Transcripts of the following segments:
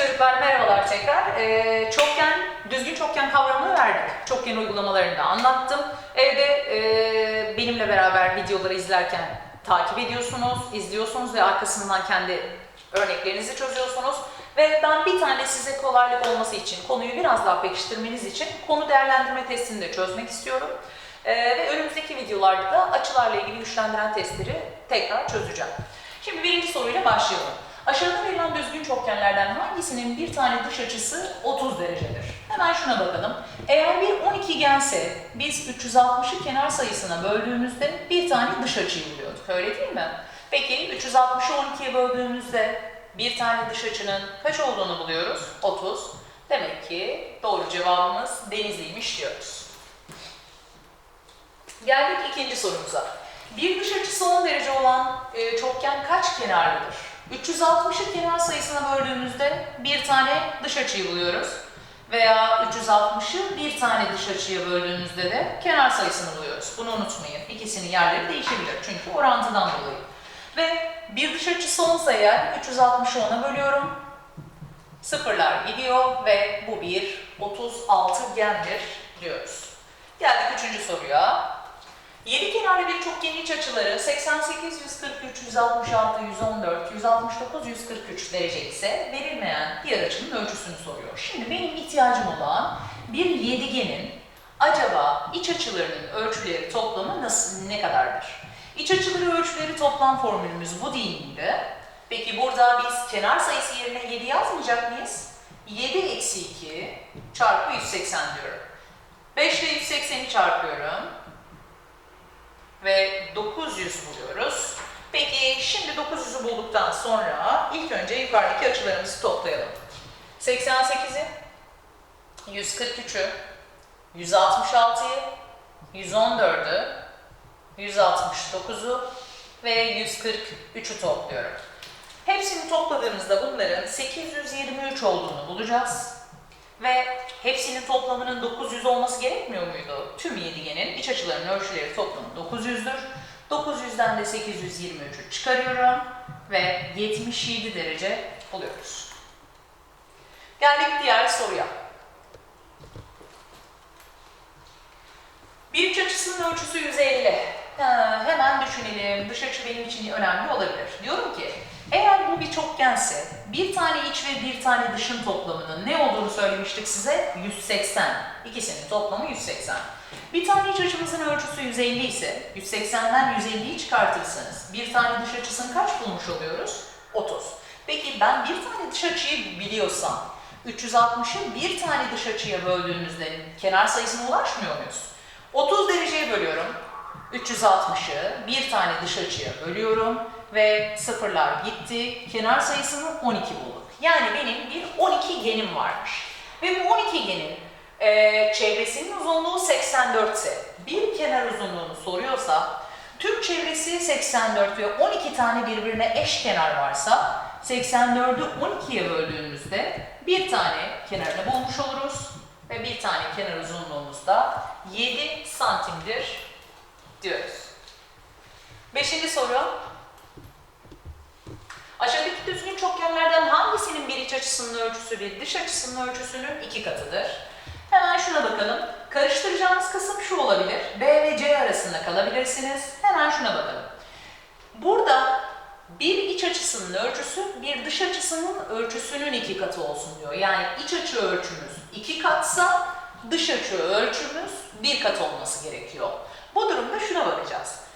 çocuklar merhabalar tekrar. Ee, çokgen, düzgün çokgen kavramını verdik. Çokgen uygulamalarını da anlattım. Evde e, benimle beraber videoları izlerken takip ediyorsunuz, izliyorsunuz ve arkasından kendi örneklerinizi çözüyorsunuz. Ve ben bir tane size kolaylık olması için, konuyu biraz daha pekiştirmeniz için konu değerlendirme testini de çözmek istiyorum. Ee, ve önümüzdeki videolarda da açılarla ilgili güçlendiren testleri tekrar çözeceğim. Şimdi birinci soruyla başlayalım. Aşağıda verilen düzgün çokgenlerden hangisinin bir tane dış açısı 30 derecedir? Hemen şuna bakalım. Eğer bir 12 gense biz 360'ı kenar sayısına böldüğümüzde bir tane dış açıyı buluyorduk. Öyle değil mi? Peki 360'ı 12'ye böldüğümüzde bir tane dış açının kaç olduğunu buluyoruz? 30. Demek ki doğru cevabımız denizliymiş diyoruz. Geldik ikinci sorumuza. Bir dış açısı 10 derece olan e, çokgen kaç kenarlıdır? 360'ı kenar sayısına böldüğümüzde bir tane dış açıyı buluyoruz. Veya 360'ı bir tane dış açıya böldüğümüzde de kenar sayısını buluyoruz. Bunu unutmayın. İkisinin yerleri değişebilir çünkü orantıdan dolayı. Ve bir dış açısı 10 ise eğer 360'ı 10'a bölüyorum. Sıfırlar gidiyor ve bu bir 36 gendir diyoruz. Geldik üçüncü soruya. 7 kenarlı bir çokgenin iç açıları 88, 143, 166, 114, 169, 143 derece ise verilmeyen diğer açının ölçüsünü soruyor. Şimdi benim ihtiyacım olan bir yedigenin acaba iç açılarının ölçüleri toplamı nasıl, ne kadardır? İç açıları ölçüleri toplam formülümüz bu değil? Peki burada biz kenar sayısı yerine 7 yazmayacak mıyız? 7 eksi 2 çarpı 180 diyorum. 5 ile 180'i çarpıyorum ve 900 buluyoruz. Peki şimdi 900'ü bulduktan sonra ilk önce yukarıdaki açılarımızı toplayalım. 88'i, 143'ü, 166'yı, 114'ü, 169'u ve 143'ü topluyorum. Hepsini topladığımızda bunların 823 olduğunu bulacağız. Ve hepsinin toplamının 900 olması gerekmiyor muydu? Tüm yedigenin iç açılarının ölçüleri toplamı 900'dür. 900'den de 823'ü çıkarıyorum ve 77 derece buluyoruz. Geldik diğer soruya. Bir iç açısının ölçüsü 150. Ha, hemen düşünelim. Dış açı benim için önemli olabilir. Diyorum ki eğer bu bir çokgense bir tane iç ve bir tane dışın toplamının ne olduğunu söylemiştik size? 180. İkisinin toplamı 180. Bir tane iç açımızın ölçüsü 150 ise 180'den 150'yi çıkartırsanız bir tane dış açısını kaç bulmuş oluyoruz? 30. Peki ben bir tane dış açıyı biliyorsam 360'ı bir tane dış açıya böldüğümüzde kenar sayısına ulaşmıyor muyuz? 30 dereceye bölüyorum. 360'ı bir tane dış açıya bölüyorum ve sıfırlar gitti. Kenar sayısını 12 bulduk. Yani benim bir 12 genim varmış. Ve bu 12 genin e, çevresinin uzunluğu 84 ise bir kenar uzunluğunu soruyorsa tüm çevresi 84 ve 12 tane birbirine eş kenar varsa 84'ü 12'ye böldüğümüzde bir tane kenarını bulmuş oluruz ve bir tane kenar uzunluğumuz da 7 santimdir diyoruz. Beşinci soru. Aşağıdaki düzgün çokgenlerden hangisinin bir iç açısının ölçüsü bir dış açısının ölçüsünün iki katıdır? Hemen şuna bakalım. Karıştıracağımız kısım şu olabilir. B ve C arasında kalabilirsiniz. Hemen şuna bakalım. Burada bir iç açısının ölçüsü bir dış açısının ölçüsünün iki katı olsun diyor. Yani iç açı ölçümüz iki katsa dış açı ölçümüz bir kat olması gerekiyor. Bu durumda şuna bakacağız.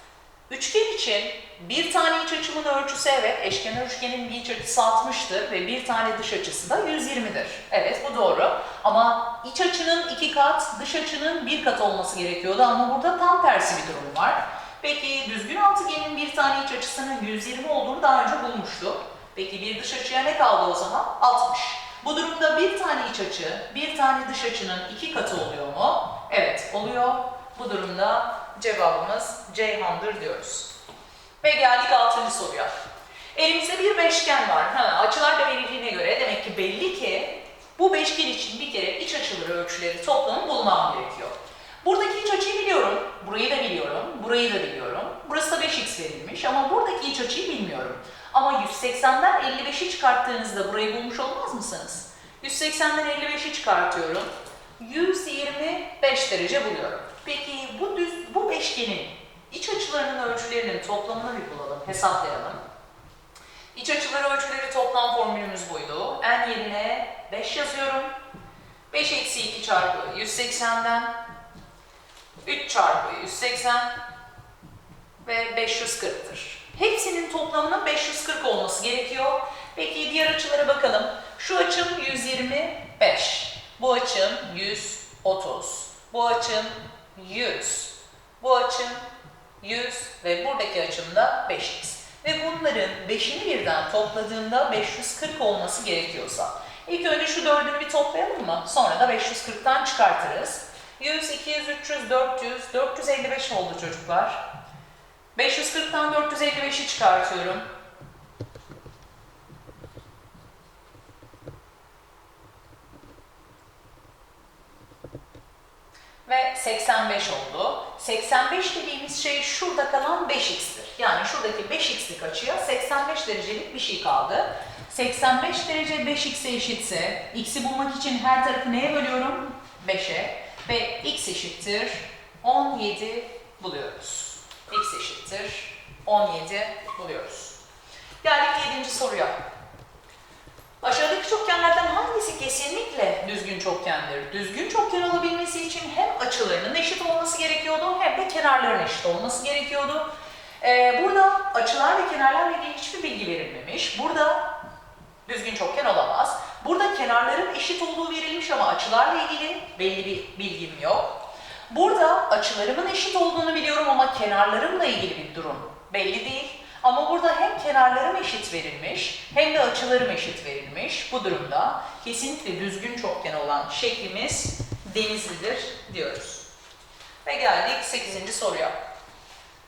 Üçgen için bir tane iç açımın ölçüsü evet, eşkenar üçgenin bir iç açısı 60'tır ve bir tane dış açısı da 120'dir. Evet bu doğru ama iç açının iki kat, dış açının bir kat olması gerekiyordu ama burada tam tersi bir durum var. Peki düzgün altıgenin bir tane iç açısının 120 olduğunu daha önce bulmuştuk. Peki bir dış açıya ne kaldı o zaman? 60. Bu durumda bir tane iç açı, bir tane dış açının iki katı oluyor mu? Evet oluyor. Bu durumda cevabımız Ceyhan'dır diyoruz. Ve geldik altıncı soruya. Elimizde bir beşgen var. Ha, açılar da verildiğine göre demek ki belli ki bu beşgen için bir kere iç açıları ölçüleri toplamı bulmam gerekiyor. Buradaki iç açıyı biliyorum. Burayı da biliyorum. Burayı da biliyorum. Burası da 5x verilmiş ama buradaki iç açıyı bilmiyorum. Ama 180'den 55'i çıkarttığınızda burayı bulmuş olmaz mısınız? 180'den 55'i çıkartıyorum. 125 derece buluyorum. Peki bu düz bu beşgenin iç açılarının ölçülerinin toplamını bir bulalım, hesaplayalım. İç açıları ölçüleri toplam formülümüz buydu. N yerine 5 yazıyorum. 5 eksi 2 çarpı 180'den 3 çarpı 180 ve 540'tır. Hepsinin toplamının 540 olması gerekiyor. Peki diğer açılara bakalım. Şu açım 125. Bu açım 130. Bu açım 100. Bu açım 100 ve buradaki açım da 5x. Ve bunların 5'ini birden topladığımda 540 olması gerekiyorsa ilk önce şu dördünü bir toplayalım mı? Sonra da 540'tan çıkartırız. 100, 200, 300, 400, 455 oldu çocuklar. 540'tan 455'i çıkartıyorum. Ve 85 oldu. 85 dediğimiz şey şurada kalan 5x'tir. Yani şuradaki 5x'lik açıya 85 derecelik bir şey kaldı. 85 derece 5x'e eşitse, x'i bulmak için her tarafı neye bölüyorum? 5'e. Ve x eşittir 17 buluyoruz. x eşittir 17 buluyoruz. Geldik 7. soruya. Aşağıdaki çokgenlerden hangisi kesinlikle düzgün çokgendir? Düzgün çokgen olabilmesi için hem açılarının eşit olması gerekiyordu hem de kenarların eşit olması gerekiyordu. Ee, burada açılar ve kenarlarla ilgili hiçbir bilgi verilmemiş. Burada düzgün çokgen olamaz. Burada kenarların eşit olduğu verilmiş ama açılarla ilgili belli bir bilgim yok. Burada açılarımın eşit olduğunu biliyorum ama kenarlarımla ilgili bir durum belli değil. Ama burada hem kenarlarım eşit verilmiş hem de açılarım eşit verilmiş. Bu durumda kesinlikle düzgün çokgen olan şeklimiz denizlidir diyoruz. Ve geldik 8. soruya.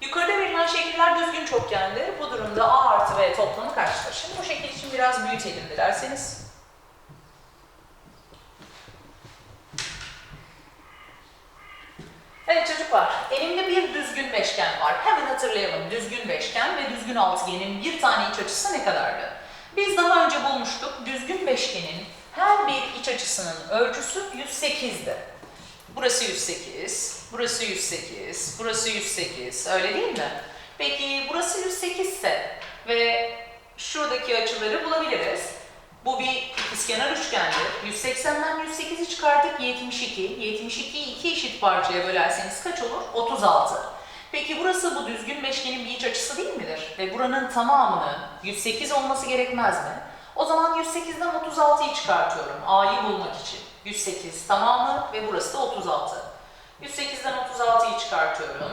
Yukarıda verilen şekiller düzgün çokgendir. Bu durumda A artı B toplamı kaçtır? Şimdi bu şekil için biraz büyütelim dilerseniz. Evet çocuklar, elimde bir düzgün beşgen var. Hemen hatırlayalım. Düzgün beşgen ve düzgün altıgenin bir tane iç açısı ne kadardı? Biz daha önce bulmuştuk. Düzgün beşgenin her bir iç açısının ölçüsü 108'di. Burası 108, burası 108, burası 108. Öyle değil mi? Peki burası 108 ise ve şuradaki açıları bulabiliriz. Bu bir ikizkenar üçgendir. 180'den 108'i çıkardık 72. 72'yi iki eşit parçaya bölerseniz kaç olur? 36. Peki burası bu düzgün beşgenin bir iç açısı değil midir? Ve buranın tamamının 108 olması gerekmez mi? O zaman 108'den 36'yı çıkartıyorum A'yı bulmak için. 108 tamamı ve burası da 36. 108'den 36'yı çıkartıyorum.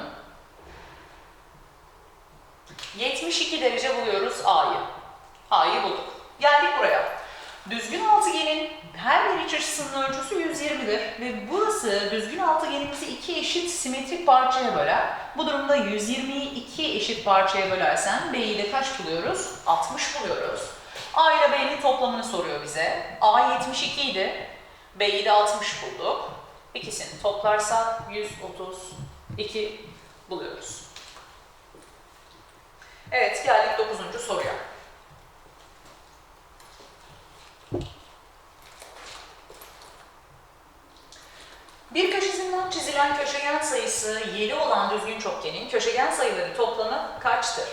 72 derece buluyoruz A'yı. A'yı bulduk. Geldik buraya. Düzgün altıgenin her bir iç açısının ölçüsü 120'dir ve burası düzgün altıgenimizi iki eşit simetrik parçaya böler. Bu durumda 120'yi iki eşit parçaya bölersen B'yi de kaç buluyoruz? 60 buluyoruz. A ile B'nin toplamını soruyor bize. A 72 idi. B'yi de 60 bulduk. İkisini toplarsak 132 buluyoruz. Evet geldik 9. soruya. Bir köşesinden çizilen köşegen sayısı 7 olan düzgün çokgenin köşegen sayıları toplamı kaçtır?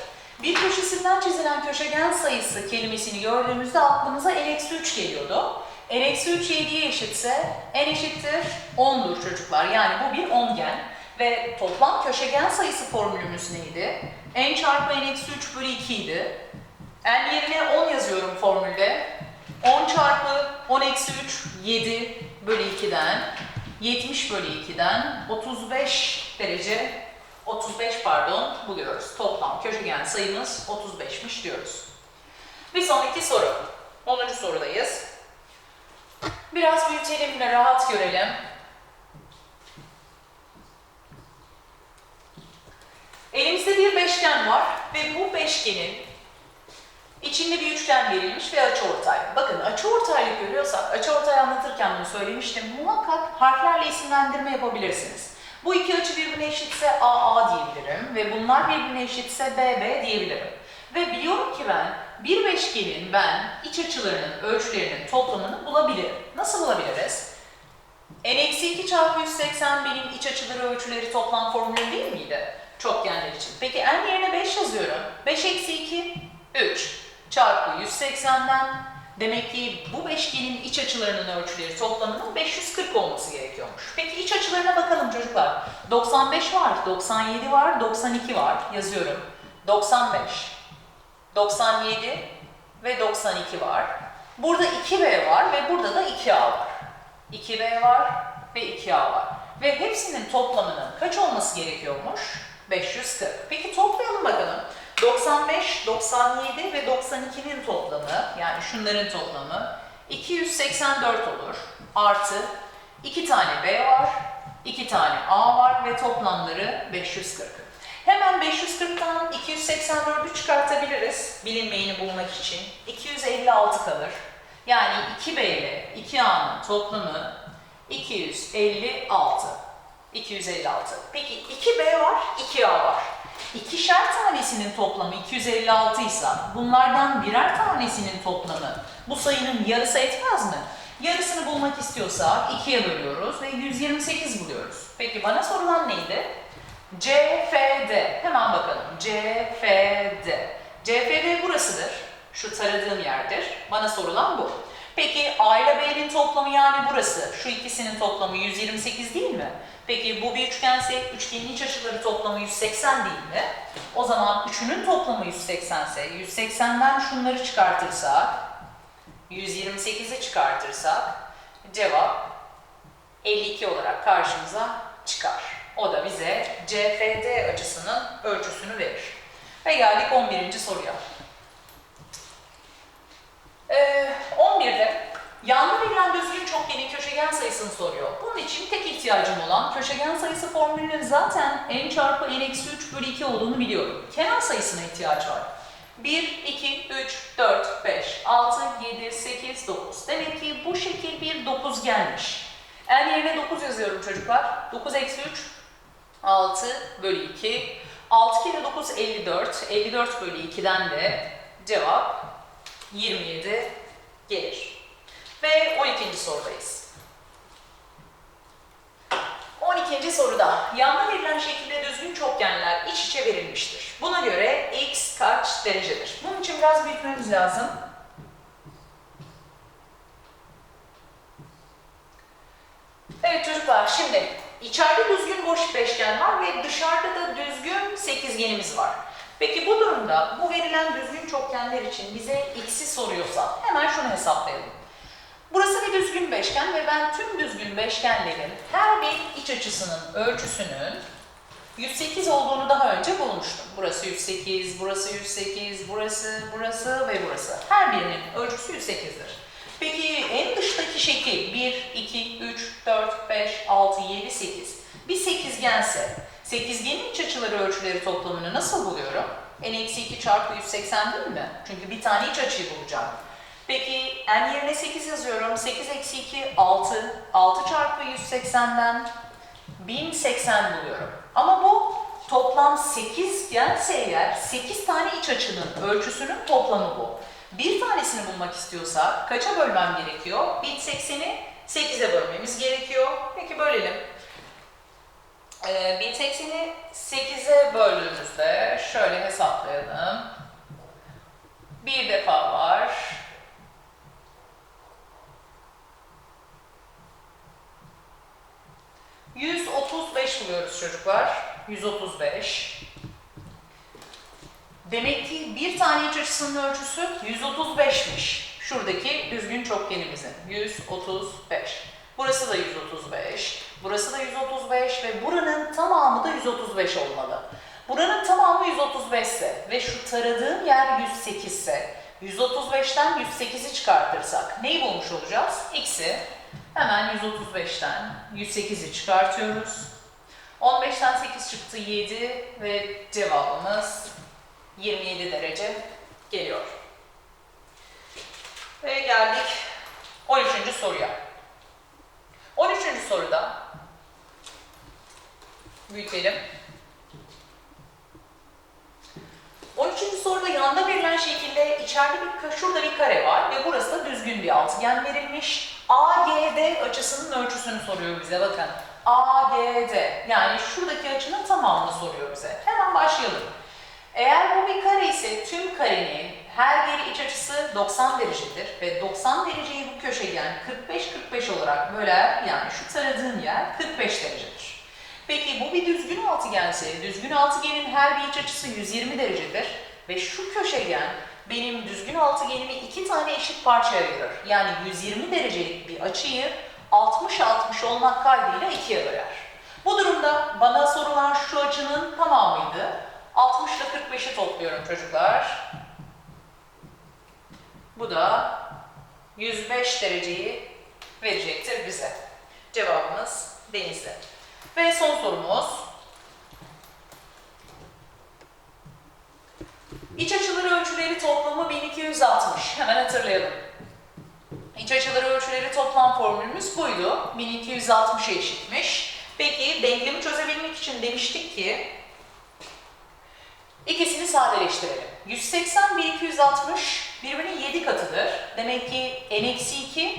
Bir köşesinden çizilen köşegen sayısı kelimesini gördüğümüzde aklımıza n-3 geliyordu. n-3 7'ye eşitse n eşittir 10'dur çocuklar. Yani bu bir ongen. Ve toplam köşegen sayısı formülümüz neydi? n çarpı n-3 bölü 2 idi. n yerine 10 yazıyorum formülde. 10 çarpı 10 eksi 3 7 bölü 2'den 70 bölü 2'den 35 derece 35 pardon buluyoruz. Toplam köşegen sayımız 35'miş diyoruz. Bir sonraki soru. 10. sorudayız. Biraz büyütelim ve rahat görelim. Elimizde bir beşgen var ve bu beşgenin İçinde bir üçgen verilmiş ve açıortay. Bakın açıortaylık görüyorsak, açıortay anlatırken bunu söylemiştim. Muhakkak harflerle isimlendirme yapabilirsiniz. Bu iki açı birbirine eşitse AA diyebilirim ve bunlar birbirine eşitse BB diyebilirim. Ve biliyorum ki ben bir beşgenin ben iç açılarının ölçülerinin toplamını bulabilirim. Nasıl bulabiliriz? n-2 çarpı 180 benim iç açıları ölçüleri toplam formülü değil miydi? Çokgenler için. Peki n yerine 5 yazıyorum. 5 eksi 2, 3 çarpı 180'den demek ki bu beşgenin iç açılarının ölçüleri toplamının 540 olması gerekiyormuş. Peki iç açılarına bakalım çocuklar. 95 var, 97 var, 92 var. Yazıyorum. 95, 97 ve 92 var. Burada 2B var ve burada da 2A var. 2B var ve 2A var. Ve hepsinin toplamının kaç olması gerekiyormuş? 540. Peki toplayalım bakalım. 95, 97 ve 92'nin toplamı yani şunların toplamı 284 olur. Artı 2 tane B var, 2 tane A var ve toplamları 540. Hemen 540'tan 284'ü çıkartabiliriz bilinmeyeni bulmak için. 256 kalır. Yani 2B ile 2A'nın toplamı 256. 256. Peki 2B var, 2A var. İkişer tanesinin toplamı 256 ise bunlardan birer tanesinin toplamı bu sayının yarısı etmez mi? Yarısını bulmak istiyorsak 2'ye bölüyoruz ve 128 buluyoruz. Peki bana sorulan neydi? CFD. Hemen bakalım. CFD. CFD burasıdır. Şu taradığım yerdir. Bana sorulan bu. Peki A ile B'nin toplamı yani burası. Şu ikisinin toplamı 128 değil mi? Peki bu bir üçgense üçgenin iç açıları toplamı 180 değil mi? O zaman üçünün toplamı 180 ise 180'den şunları çıkartırsak 128'i çıkartırsak cevap 52 olarak karşımıza çıkar. O da bize CFD açısının ölçüsünü verir. Ve geldik 11. soruya. Ee, 11'de yanlı verilen düzgün çokgenin köşegen sayısını soruyor. Bunun için tek ihtiyacım olan köşegen sayısı formülünün zaten n çarpı n eksi 3 bölü 2 olduğunu biliyorum. Kenar sayısına ihtiyaç var. 1, 2, 3, 4, 5, 6, 7, 8, 9. Demek ki bu şekil bir dokuzgenmiş. En yerine 9 yazıyorum çocuklar. 9 eksi 3, 6 bölü 2. 6 kere 9, 54. 54 bölü 2'den de cevap 27 gelir. Ve 12. sorudayız. 12. soruda yanda verilen şekilde düzgün çokgenler iç içe verilmiştir. Buna göre x kaç derecedir? Bunun için biraz büyütmemiz lazım. Evet çocuklar şimdi içeride düzgün boş beşgen var ve dışarıda da düzgün sekizgenimiz var. Peki bu durumda bu verilen düzgün çokgenler için bize x'i soruyorsa hemen şunu hesaplayalım. Burası bir düzgün beşgen ve ben tüm düzgün beşgenlerin her bir iç açısının ölçüsünün 108 olduğunu daha önce bulmuştum. Burası 108, burası 108, burası, burası ve burası. Her birinin ölçüsü 108'dir. Peki en dıştaki şekil 1, 2, 3, 4, 5, 6, 7, 8. Bir sekizgense sekizgenin iç açıları ölçüleri toplamını nasıl buluyorum? n-2 çarpı 180 değil mi? Çünkü bir tane iç açıyı bulacağım. Peki n yerine 8 yazıyorum. 8 eksi 2 6. 6 çarpı 180'den 1080 buluyorum. Ama bu toplam 8 gelse eğer 8 tane iç açının ölçüsünün toplamı bu. Bir tanesini bulmak istiyorsak kaça bölmem gerekiyor? 1080'i 8'e bölmemiz gerekiyor. Peki bölelim. Ee, 1080'i 8'e böldüğümüzde şöyle hesaplayalım. Bir defa var. ...135 buluyoruz çocuklar. 135. Demek ki bir tane iç açısının ölçüsü 135'miş. Şuradaki düzgün çokgenimizin. 135. Burası da 135. Burası da 135 ve buranın tamamı da 135 olmalı. Buranın tamamı 135 ise ve şu taradığım yer 108 ise 135'ten 108'i çıkartırsak neyi bulmuş olacağız? X'i. Hemen 135'ten 108'i çıkartıyoruz. 15'ten 8 çıktı 7 ve cevabımız 27 derece geliyor. Ve geldik 13. soruya. 13. soruda büyütelim. 13. soruda yanda verilen şekilde içeride bir şurada bir kare var ve burası da düzgün bir altıgen verilmiş. AGD açısının ölçüsünü soruyor bize bakın. AGD yani şuradaki açının tamamını soruyor bize. Hemen başlayalım. Eğer bu bir kare ise tüm karenin her bir iç açısı 90 derecedir ve 90 dereceyi bu köşegen 45-45 olarak böler yani şu taradığım yer 45 derecedir. Peki bu bir düzgün altıgense düzgün altıgenin her bir iç açısı 120 derecedir ve şu köşegen benim düzgün altıgenimi iki tane eşit parçaya ayırır. Yani 120 derecelik bir açıyı 60-60 olmak kaydıyla ikiye böler. Bu durumda bana sorulan şu açının tamamıydı. 60 ile 45'i topluyorum çocuklar. Bu da 105 dereceyi verecektir bize. Cevabımız denizli. Ve son sorumuz. İç açıları ölçüleri toplamı 1260. Hemen hatırlayalım. İç açıları ölçüleri toplam formülümüz buydu. 1260'a eşitmiş. Peki denklemi çözebilmek için demiştik ki ikisini sadeleştirelim. 180 1260 birbirinin 7 katıdır. Demek ki n-2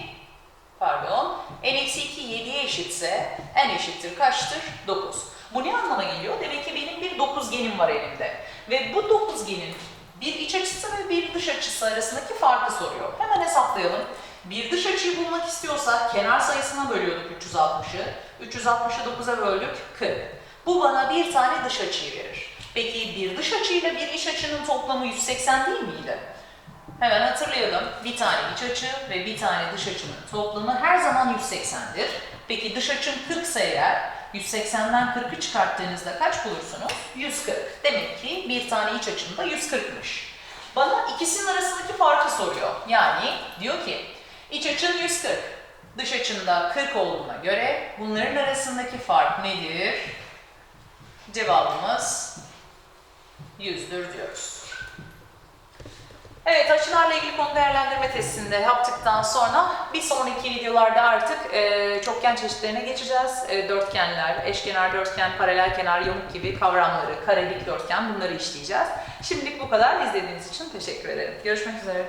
pardon n-2 7'ye eşitse n eşittir kaçtır? 9. Bu ne anlama geliyor? Demek ki benim bir dokuzgenim var elimde. Ve bu dokuzgenin bir iç açısı ve bir dış açısı arasındaki farkı soruyor. Hemen hesaplayalım. Bir dış açıyı bulmak istiyorsak kenar sayısına bölüyorduk 360'ı. 360'ı 9'a böldük 40. Bu bana bir tane dış açıyı verir. Peki bir dış açıyla bir iç açının toplamı 180 değil miydi? Hemen hatırlayalım. Bir tane iç açı ve bir tane dış açının toplamı her zaman 180'dir. Peki dış açın 40 ise eğer 180'den 40'ı çıkarttığınızda kaç bulursunuz? 140. Demek ki bir tane iç açının da 140'mış. Bana ikisinin arasındaki farkı soruyor. Yani diyor ki iç açın 140, dış açında 40 olduğuna göre bunların arasındaki fark nedir? Cevabımız 100'dür diyoruz. Evet, açılarla ilgili konu değerlendirme testinde yaptıktan sonra bir sonraki videolarda artık e, çokgen çeşitlerine geçeceğiz. E, dörtgenler, eşkenar dörtgen, paralel kenar, yamuk gibi kavramları, kare, dikdörtgen bunları işleyeceğiz. Şimdilik bu kadar. İzlediğiniz için teşekkür ederim. Görüşmek üzere.